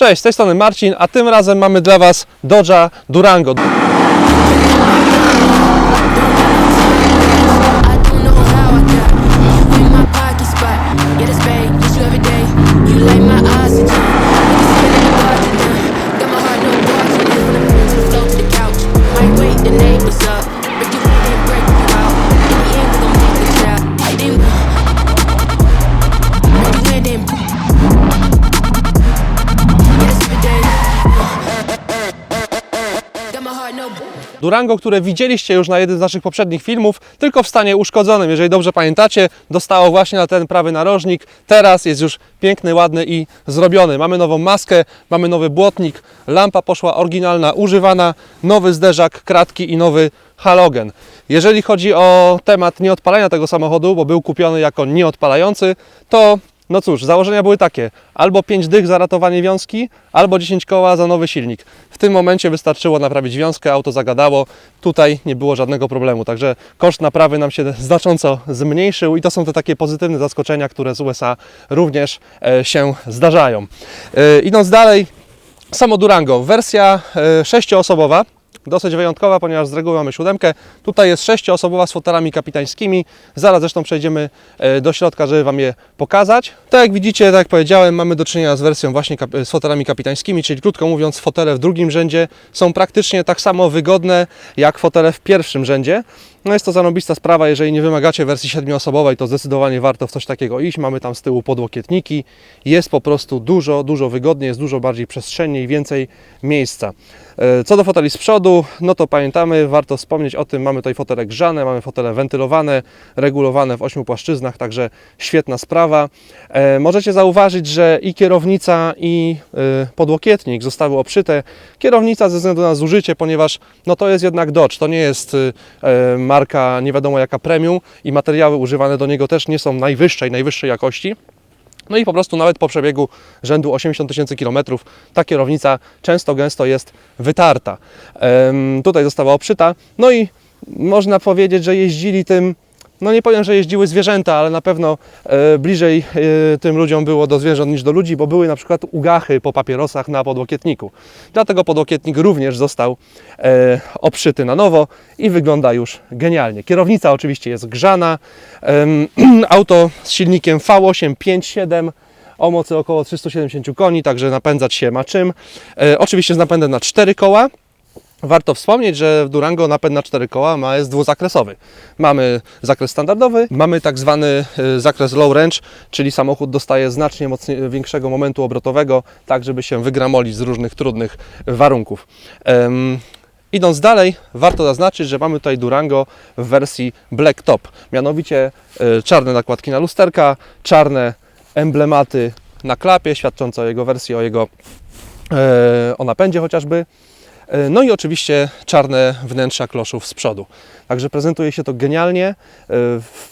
Cześć, z tej strony Marcin, a tym razem mamy dla Was Dodge'a Durango. Durango, które widzieliście już na jednym z naszych poprzednich filmów, tylko w stanie uszkodzonym, jeżeli dobrze pamiętacie, dostało właśnie na ten prawy narożnik. Teraz jest już piękny, ładny i zrobiony. Mamy nową maskę, mamy nowy błotnik, lampa poszła oryginalna, używana, nowy zderzak, kratki i nowy halogen. Jeżeli chodzi o temat nieodpalania tego samochodu, bo był kupiony jako nieodpalający, to no cóż, założenia były takie: albo 5 dych za ratowanie wiązki, albo 10 koła za nowy silnik. W tym momencie wystarczyło naprawić wiązkę, auto zagadało, tutaj nie było żadnego problemu. Także koszt naprawy nam się znacząco zmniejszył i to są te takie pozytywne zaskoczenia, które z USA również e, się zdarzają. E, idąc dalej, samo Durango, wersja e, sześcioosobowa. Dosyć wyjątkowa, ponieważ z reguły mamy siódemkę. Tutaj jest sześcioosobowa z fotelami kapitańskimi. Zaraz zresztą przejdziemy e, do środka, żeby Wam je pokazać. Tak jak widzicie, tak jak powiedziałem, mamy do czynienia z wersją właśnie z fotelami kapitańskimi, czyli krótko mówiąc, fotele w drugim rzędzie są praktycznie tak samo wygodne jak fotele w pierwszym rzędzie. No jest to zarobista sprawa, jeżeli nie wymagacie wersji siedmioosobowej, to zdecydowanie warto w coś takiego iść. Mamy tam z tyłu podłokietniki. Jest po prostu dużo, dużo wygodniej, jest dużo bardziej przestrzennie i więcej miejsca. E, Co do foteli z przodu, no to pamiętamy, warto wspomnieć o tym, mamy tutaj fotele grzane, mamy fotele wentylowane, regulowane w ośmiu płaszczyznach, także świetna sprawa. E, Możecie zauważyć, że i kierownica i e, podłokietnik zostały obszyte. Kierownica ze względu na zużycie, ponieważ no to jest jednak Dodge, to nie jest marka nie wiadomo jaka premium i materiały używane do niego też nie są najwyższej, najwyższej jakości. No i po prostu nawet po przebiegu rzędu 80 tysięcy kilometrów ta kierownica często gęsto jest wytarta. Tutaj została obszyta. No i można powiedzieć, że jeździli tym, no nie powiem, że jeździły zwierzęta, ale na pewno e, bliżej e, tym ludziom było do zwierząt niż do ludzi, bo były na przykład ugachy po papierosach na podłokietniku. Dlatego podłokietnik również został e, obszyty na nowo i wygląda już genialnie. Kierownica oczywiście jest grzana. Auto z silnikiem V8 5.7 o mocy około 370 koni, także napędzać się ma czym. Oczywiście z napędem na 4 koła. Warto wspomnieć, że w Durango napęd na 4 koła ma, jest dwuzakresowy. Mamy zakres standardowy, mamy tak zwany e, zakres low range, czyli samochód dostaje znacznie mocniej, większego momentu obrotowego, tak żeby się wygramolić z różnych trudnych warunków. Em, Idąc dalej, warto zaznaczyć, że mamy tutaj Durango w wersji Black Top. Mianowicie e, czarne nakładki na lusterka, czarne emblematy na klapie, świadczące o jego wersji, o jego e, o napędzie chociażby. E, No i oczywiście czarne wnętrza kloszów z przodu. Także prezentuje się to genialnie. E,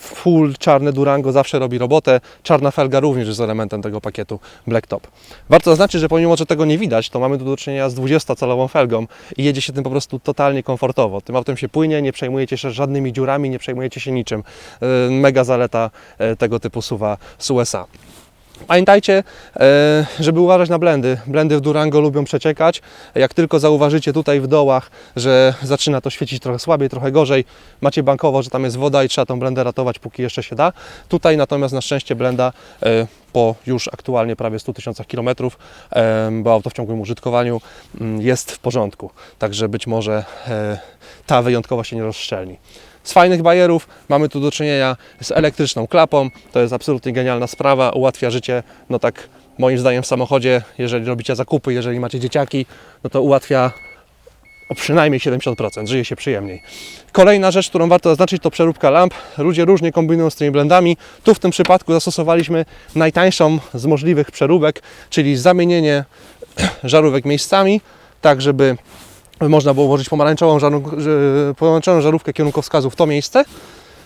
Full czarne Durango zawsze robi robotę. Czarna felga również jest elementem tego pakietu Black Top. Warto zaznaczyć, że pomimo, że tego nie widać, to mamy tu do czynienia z 20-calową felgą i jedzie się tym po prostu totalnie komfortowo. Tym autem się płynie, nie przejmujecie się żadnymi dziurami, nie przejmujecie się niczym. E, Mega zaleta tego typu suwa z USA. Pamiętajcie, e, żeby uważać na blendy. Blendy w Durango lubią przeciekać. Jak tylko zauważycie tutaj w dołach, że zaczyna to świecić trochę słabiej, trochę gorzej, macie bankowo, że tam jest woda i trzeba tą blendę ratować, póki jeszcze się da. Tutaj natomiast na szczęście blenda e, po już aktualnie prawie 100 tysiącach kilometrów, e, bo auto w ciągłym użytkowaniu mm, jest w porządku. Także być może ta wyjątkowo się nie rozszczelni. Z fajnych bajerów mamy tu do czynienia z elektryczną klapą. To jest absolutnie genialna sprawa, ułatwia życie, no tak moim zdaniem w samochodzie, jeżeli robicie zakupy, jeżeli macie dzieciaki, no to ułatwia o przynajmniej 70%, żyje się przyjemniej. Kolejna rzecz, którą warto zaznaczyć, to przeróbka lamp. Ludzie różnie kombinują z tymi blendami. Tu w tym przypadku zastosowaliśmy najtańszą z możliwych przeróbek, czyli zamienienie żarówek miejscami, tak żeby można było włożyć pomarańczową, żarów, że- pomarańczową żarówkę kierunkowskazu w to miejsce,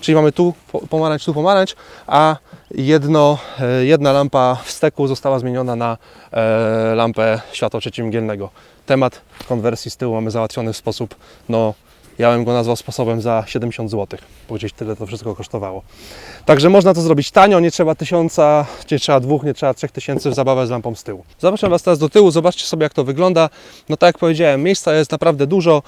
czyli mamy tu po- pomarańcz, tu pomarańcz, a jedno, e, jedna lampa w steku została zmieniona na e, lampę światła przeciwmgielnego. Temat konwersji z tyłu mamy załatwiony w sposób no, Ja bym go nazwał sposobem za 70 zł, bo gdzieś tyle to wszystko kosztowało. Także można to zrobić tanio, nie trzeba tysiąca, nie trzeba dwóch, nie trzeba trzech tysięcy w zabawę z lampą z tyłu. Zapraszam Was teraz do tyłu, zobaczcie sobie jak to wygląda. No tak jak powiedziałem, miejsca jest naprawdę dużo.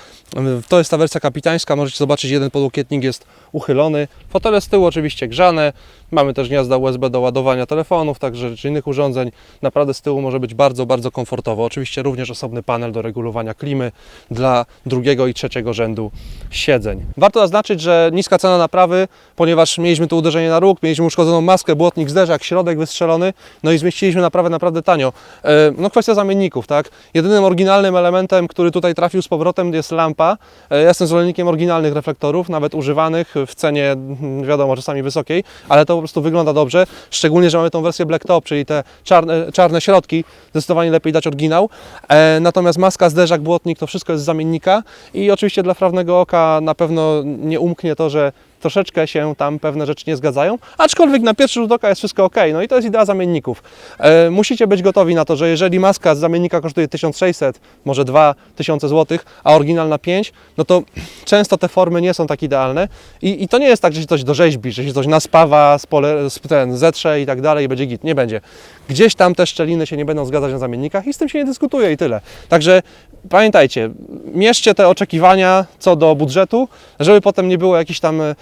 To jest ta wersja kapitańska, możecie zobaczyć, jeden podłokietnik jest uchylony. Fotele z tyłu oczywiście grzane. Mamy też gniazda USB do ładowania telefonów, także czy innych urządzeń. Naprawdę z tyłu może być bardzo, bardzo komfortowo. Oczywiście również osobny panel do regulowania klimy dla drugiego i trzeciego rzędu siedzeń. Warto zaznaczyć, że niska cena naprawy, ponieważ mieliśmy tu uderzenie na róg, mieliśmy uszkodzoną maskę, błotnik, zderzak, środek wystrzelony, no i zmieściliśmy naprawę naprawdę tanio. E, No kwestia zamienników, tak? Jedynym oryginalnym elementem, który tutaj trafił z powrotem jest lampa. E, Ja jestem zwolennikiem oryginalnych reflektorów, nawet używanych w cenie, mm, wiadomo, czasami wysokiej, ale to po prostu wygląda dobrze, szczególnie, że mamy tą wersję black top, czyli te czarne, czarne środki, zdecydowanie lepiej dać oryginał. E, Natomiast maska, zderzak, błotnik, to wszystko jest z zamiennika i oczywiście dla prawnego oka na pewno nie umknie to, że troszeczkę się tam pewne rzeczy nie zgadzają, aczkolwiek na pierwszy rzut oka jest wszystko ok. No i to jest idea zamienników. E, musicie być gotowi na to, że jeżeli maska z zamiennika kosztuje 1600, może 2000 zł, a oryginalna 5, no to często te formy nie są tak idealne i, i to nie jest tak, że się coś dorzeźbi, że się coś naspawa, spole, sp- ten, zetrze i tak dalej i będzie git. Nie będzie. Gdzieś tam te szczeliny się nie będą zgadzać na zamiennikach i z tym się nie dyskutuje i tyle. Także pamiętajcie, mierzcie te oczekiwania co do budżetu, żeby potem nie było jakichś tam e,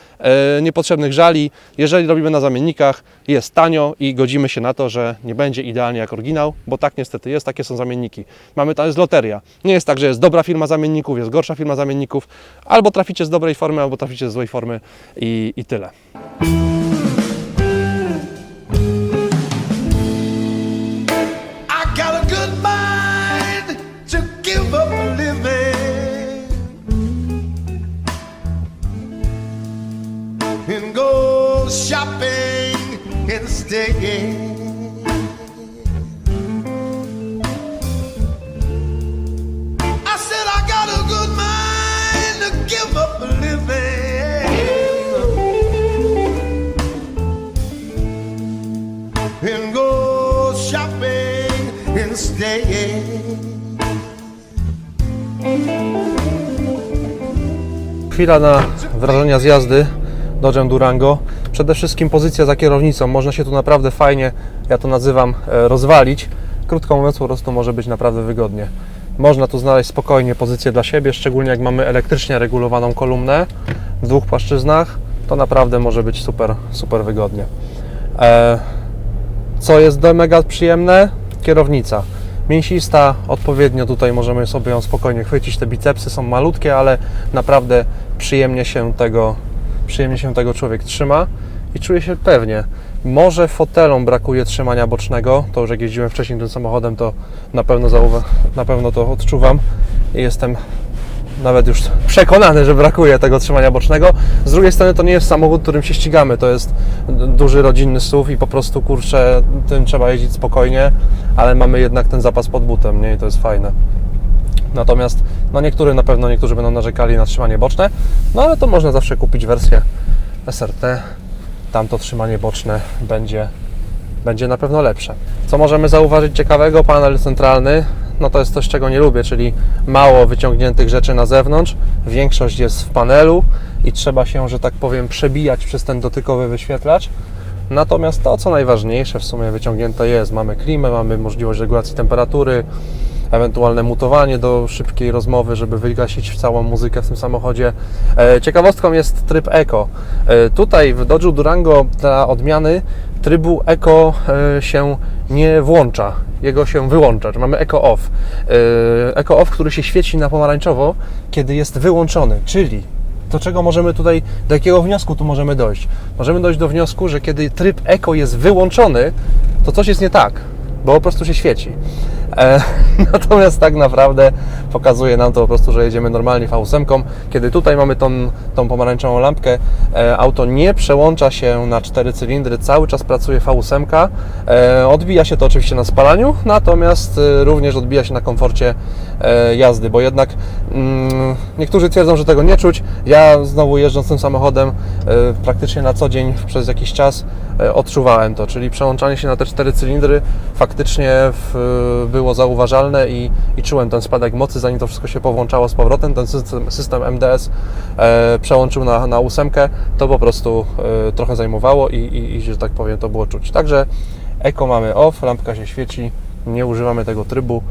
niepotrzebnych żali. Jeżeli robimy na zamiennikach, jest tanio i godzimy się na to, że nie będzie idealnie jak oryginał, bo tak niestety jest, takie są zamienniki. Mamy to jest loteria. Nie jest tak, że jest dobra firma zamienników, jest gorsza firma zamienników. Albo traficie z dobrej formy, albo traficie z złej formy i, i tyle. Chwila na wrażenia z jazdy Dodge'em Durango. Przede wszystkim pozycja za kierownicą. Można się tu naprawdę fajnie, ja to nazywam, e, rozwalić. Krótko mówiąc, po prostu może być naprawdę wygodnie. Można tu znaleźć spokojnie pozycję dla siebie, szczególnie jak mamy elektrycznie regulowaną kolumnę w dwóch płaszczyznach. To naprawdę może być super, super wygodnie. E, co jest do- mega przyjemne? Kierownica. Mięsista, odpowiednio tutaj możemy sobie ją spokojnie chwycić. Te bicepsy są malutkie, ale naprawdę przyjemnie się tego, przyjemnie się tego człowiek trzyma i czuje się pewnie. Może fotelom brakuje trzymania bocznego, to już jak jeździłem wcześniej tym samochodem, to na pewno, zauwa- na pewno to odczuwam i jestem nawet już przekonany, że brakuje tego trzymania bocznego. Z drugiej strony to nie jest samochód, którym się ścigamy, to jest duży rodzinny SUV i po prostu kurczę, tym trzeba jeździć spokojnie, ale mamy jednak ten zapas pod butem, nie? I to jest fajne. Natomiast no niektórzy na pewno niektórzy będą narzekali na trzymanie boczne, no ale to można zawsze kupić wersję SRT. Tam to trzymanie boczne będzie będzie na pewno lepsze. Co możemy zauważyć ciekawego? Panel centralny, no to jest coś, czego nie lubię, czyli mało wyciągniętych rzeczy na zewnątrz, większość jest w panelu i trzeba się, że tak powiem, przebijać przez ten dotykowy wyświetlacz. Natomiast to, co najważniejsze, w sumie wyciągnięte jest. Mamy klimę, mamy możliwość regulacji temperatury, ewentualne mutowanie do szybkiej rozmowy, żeby wygasić całą muzykę w tym samochodzie. E, Ciekawostką jest tryb Eco. E, Tutaj w Dodge'u Durango dla odmiany trybu Eco e, się nie włącza, jego się wyłącza, mamy Eco Off. Eco Off, który się świeci na pomarańczowo, kiedy jest wyłączony, czyli do czego możemy tutaj, do jakiego wniosku tu możemy dojść? Możemy dojść do wniosku, że kiedy tryb Eco jest wyłączony, to coś jest nie tak, bo po prostu się świeci. E, natomiast tak naprawdę pokazuje nam to po prostu, że jedziemy normalnie V8. Kiedy tutaj mamy tą, tą pomarańczową lampkę, e, auto nie przełącza się na cztery cylindry, cały czas pracuje V8. E, odbija się to oczywiście na spalaniu, natomiast również odbija się na komforcie jazdy, bo jednak mm, niektórzy twierdzą, że tego nie czuć. Ja znowu jeżdżąc tym samochodem praktycznie na co dzień przez jakiś czas odczuwałem to, czyli przełączanie się na te cztery cylindry faktycznie w, zauważalne i, i czułem ten spadek mocy, zanim to wszystko się powłączało z powrotem, ten system, system MDS e, przełączył na, na ósemkę, to po prostu e, trochę zajmowało i, i, i, że tak powiem, to było czuć. Także Eko mamy off, lampka się świeci, nie używamy tego trybu.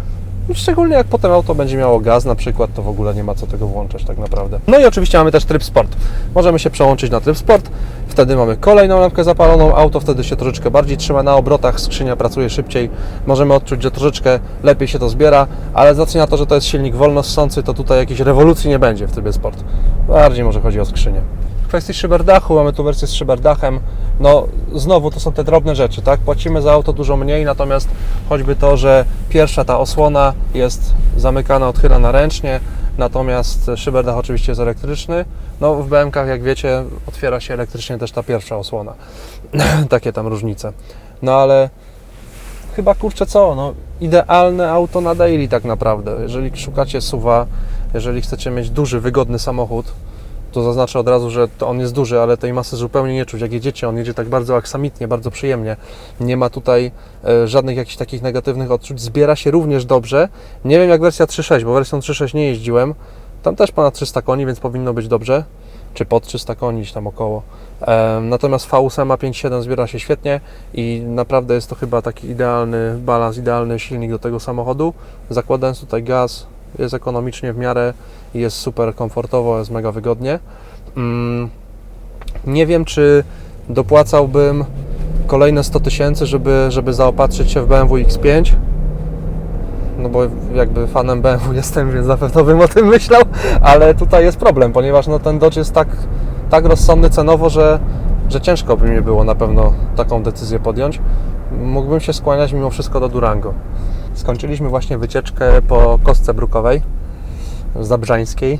Szczególnie jak potem auto będzie miało gaz na przykład, to w ogóle nie ma co tego włączać tak naprawdę. No i oczywiście mamy też tryb sport. Możemy się przełączyć na tryb sport, wtedy mamy kolejną lampkę zapaloną, auto wtedy się troszeczkę bardziej trzyma na obrotach, skrzynia pracuje szybciej, możemy odczuć, że troszeczkę lepiej się to zbiera, ale z na to, że to jest silnik wolno ssący, to tutaj jakiejś rewolucji nie będzie w trybie sport. Bardziej może chodzi o skrzynię. Kwestii szyberdachu, mamy tu wersję z szyberdachem. No, znowu to są te drobne rzeczy, tak? Płacimy za auto dużo mniej, natomiast choćby to, że pierwsza ta osłona jest zamykana, odchylana ręcznie, natomiast szyberdach oczywiście jest elektryczny. No, w BMK, jak wiecie, otwiera się elektrycznie też ta pierwsza osłona. Takie tam różnice. No ale chyba kurczę co, no idealne auto na daily tak naprawdę. Jeżeli szukacie suwa, jeżeli chcecie mieć duży, wygodny samochód, to zaznaczę od razu, że on jest duży, ale tej masy zupełnie nie czuć. Jak jedziecie, on jedzie tak bardzo aksamitnie, bardzo przyjemnie. Nie ma tutaj e, żadnych jakichś takich negatywnych odczuć. Zbiera się również dobrze. Nie wiem jak wersja 3.6, bo wersją 3.6 nie jeździłem. Tam też ponad 300 koni, więc powinno być dobrze. Czy pod 300 koni, tam około. Natomiast V8 5.7 zbiera się świetnie i naprawdę jest to chyba taki idealny balans, idealny silnik do tego samochodu. Zakładając tutaj gaz, jest ekonomicznie w miarę i jest super komfortowo, jest mega wygodnie. Mm, nie wiem, czy dopłacałbym kolejne 100 tysięcy, żeby, żeby zaopatrzyć się w BMW X5. No bo jakby fanem BMW jestem, więc na pewno bym o tym myślał, ale tutaj jest problem, ponieważ no, ten Dodge jest tak, tak rozsądny cenowo, że, że ciężko by mi było na pewno taką decyzję podjąć. Mógłbym się skłaniać mimo wszystko do Durango. Skończyliśmy właśnie wycieczkę po kostce brukowej zabrzańskiej.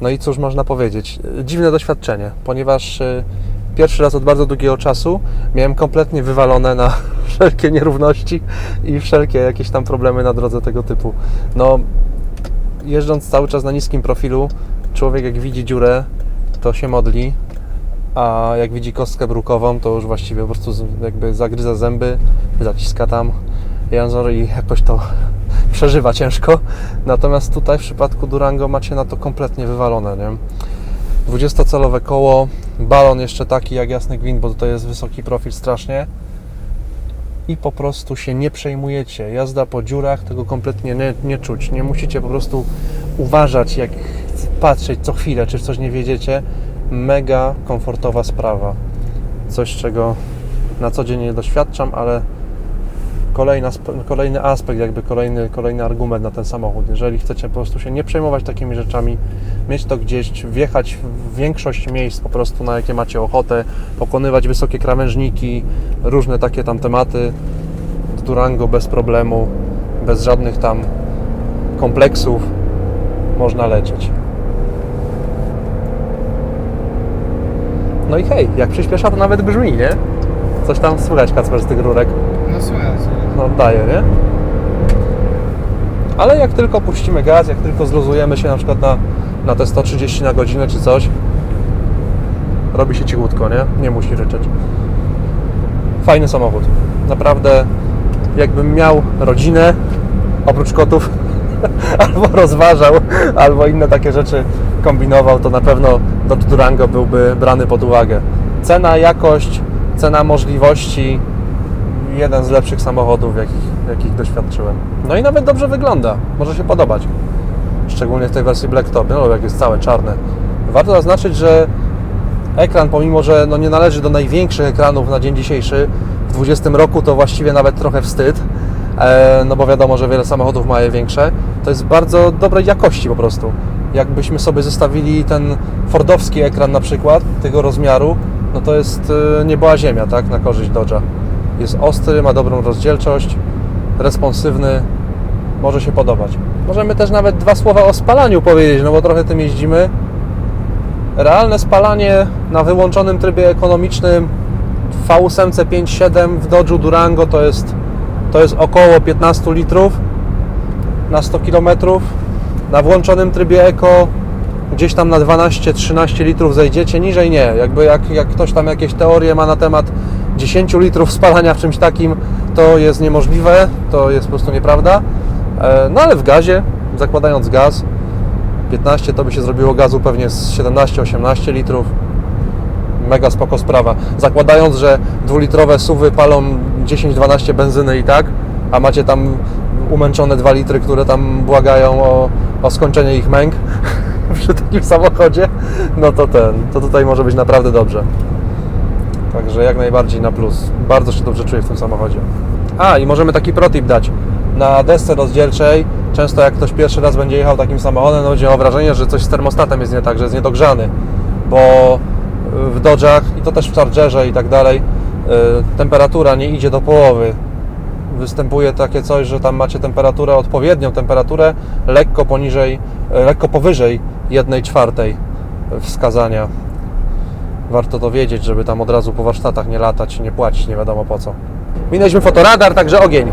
No i cóż można powiedzieć? Dziwne doświadczenie, ponieważ y, pierwszy raz od bardzo długiego czasu miałem kompletnie wywalone na wszelkie nierówności i wszelkie jakieś tam problemy na drodze tego typu. No, jeżdżąc cały czas na niskim profilu, człowiek jak widzi dziurę, to się modli, a jak widzi kostkę brukową, to już właściwie po prostu jakby zagryza zęby, zaciska tam język i jakoś to przeżywa ciężko. Natomiast tutaj w przypadku Durango macie na to kompletnie wywalone, nie? 20-calowe koło, balon jeszcze taki jak jasny gwint, bo tutaj jest wysoki profil strasznie i po prostu się nie przejmujecie. Jazda po dziurach tego kompletnie nie, nie czuć. Nie musicie po prostu uważać, jak patrzeć co chwilę, czy coś nie wiedziecie. Mega komfortowa sprawa. Coś, czego na co dzień nie doświadczam, ale kolejna, kolejny aspekt, jakby kolejny, kolejny argument na ten samochód. Jeżeli chcecie po prostu się nie przejmować takimi rzeczami, mieć to gdzieś, wjechać w większość miejsc po prostu, na jakie macie ochotę, pokonywać wysokie krawężniki, różne takie tam tematy, Durango bez problemu, bez żadnych tam kompleksów można lecieć. No i hej, jak przyspiesza to nawet brzmi, nie? Coś tam słychać Kacper z tych rurek. No słychać. No daje, nie? Ale jak tylko puścimy gaz, jak tylko zluzujemy się na przykład na, na te 130 na godzinę czy coś, robi się cichutko, nie? Nie musi ryczeć. Fajny samochód. Naprawdę, jakbym miał rodzinę, oprócz kotów, albo rozważał, albo inne takie rzeczy kombinował, to na pewno Dodge Durango byłby brany pod uwagę. Cena, jakość, cena możliwości, jeden z lepszych samochodów, jakich, jakich doświadczyłem. No i nawet dobrze wygląda, może się podobać. Szczególnie w tej wersji Blacktop, no jak jest całe czarne. Warto zaznaczyć, że ekran, pomimo że no nie należy do największych ekranów na dzień dzisiejszy, w 20 roku to właściwie nawet trochę wstyd, e, no bo wiadomo, że wiele samochodów ma je większe, to jest bardzo dobrej jakości po prostu. Jakbyśmy sobie zestawili ten Fordowski ekran na przykład, tego rozmiaru, no to jest e, nieboła ziemia, tak, na korzyść Dodge'a. Jest ostry, ma dobrą rozdzielczość, responsywny, może się podobać. Możemy też nawet dwa słowa o spalaniu powiedzieć, no bo trochę tym jeździmy. Realne spalanie na wyłączonym trybie ekonomicznym w V8 5.7 w Dodge'u Durango to jest, to jest około 15 litrów na 100 km. Na włączonym trybie Eco gdzieś tam na 12-13 litrów zejdziecie, niżej nie. Jakby jak, jak ktoś tam jakieś teorie ma na temat 10 litrów spalania w czymś takim, to jest niemożliwe, to jest po prostu nieprawda. E, No ale w gazie, zakładając gaz, 15 to by się zrobiło gazu pewnie z 17-18 litrów. Mega spoko sprawa. Zakładając, że dwulitrowe suwy palą 10-12 benzyny i tak, a macie tam umęczone 2 litry, które tam błagają o, o skończenie ich męk przy takim samochodzie, no to ten, to tutaj może być naprawdę dobrze. Także jak najbardziej na plus. Bardzo się dobrze czuję w tym samochodzie. A i możemy taki protip dać. Na desce rozdzielczej, często jak ktoś pierwszy raz będzie jechał takim samochodem, no będzie miał wrażenie, że coś z termostatem jest nie tak, że jest niedogrzany. Bo w Dodge'ach i to też w Chargerze i tak dalej, y, temperatura nie idzie do połowy. Występuje takie coś, że tam macie temperaturę, odpowiednią temperaturę, lekko poniżej, y, lekko powyżej 1 czwartej wskazania. Warto to wiedzieć, żeby tam od razu po warsztatach nie latać, nie płacić, nie wiadomo po co. Minęliśmy fotoradar, także ogień.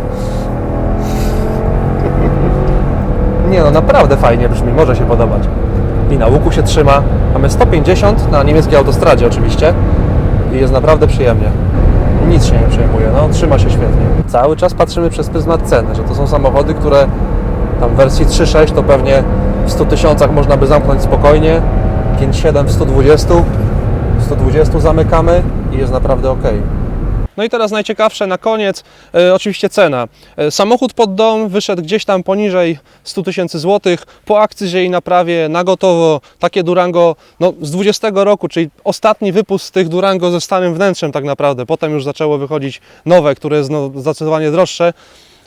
Nie no, naprawdę fajnie brzmi, może się podobać. I na łuku się trzyma. Mamy 150 na niemieckiej autostradzie oczywiście i jest naprawdę przyjemnie. Nic się nie przejmuje, no trzyma się świetnie. Cały czas patrzymy przez pryzmat ceny, że to są samochody, które tam w wersji 3.6 to pewnie w 100 tysiącach można by zamknąć spokojnie, 5.7 w 120, w 120 zamykamy i jest naprawdę ok. No i teraz najciekawsze na koniec, e, oczywiście cena. E, samochód pod dom wyszedł gdzieś tam poniżej 100 tysięcy złotych, po akcyzie i naprawie na gotowo, takie Durango no, z 20 roku, czyli ostatni wypust z tych Durango ze stałym wnętrzem tak naprawdę. Potem już zaczęło wychodzić nowe, które jest no, zdecydowanie droższe.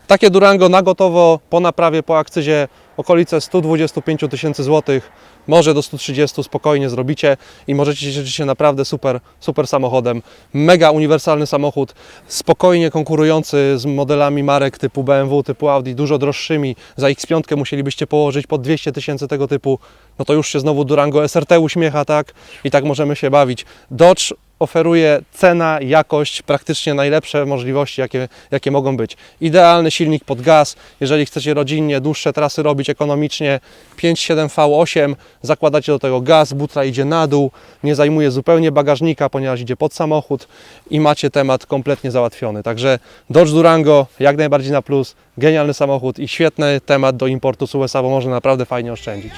Takie Durango na gotowo, po naprawie, po akcyzie okolice 125 tysięcy złotych, może do 130 spokojnie zrobicie i możecie cieszyć się naprawdę super, super samochodem. Mega uniwersalny samochód, spokojnie konkurujący z modelami marek typu BMW, typu Audi, dużo droższymi. Za X5 musielibyście położyć po 200 tysięcy tego typu, no to już się znowu Durango SRT uśmiecha, tak? I tak możemy się bawić. Dodge oferuje cena, jakość, praktycznie najlepsze możliwości, jakie, jakie mogą być. Idealny silnik pod gaz, jeżeli chcecie rodzinnie dłuższe trasy robić ekonomicznie, 5.7 V8, zakładacie do tego gaz, butra idzie na dół, nie zajmuje zupełnie bagażnika, ponieważ idzie pod samochód i macie temat kompletnie załatwiony. Także Dodge Durango jak najbardziej na plus, genialny samochód i świetny temat do importu z USA, bo można naprawdę fajnie oszczędzić.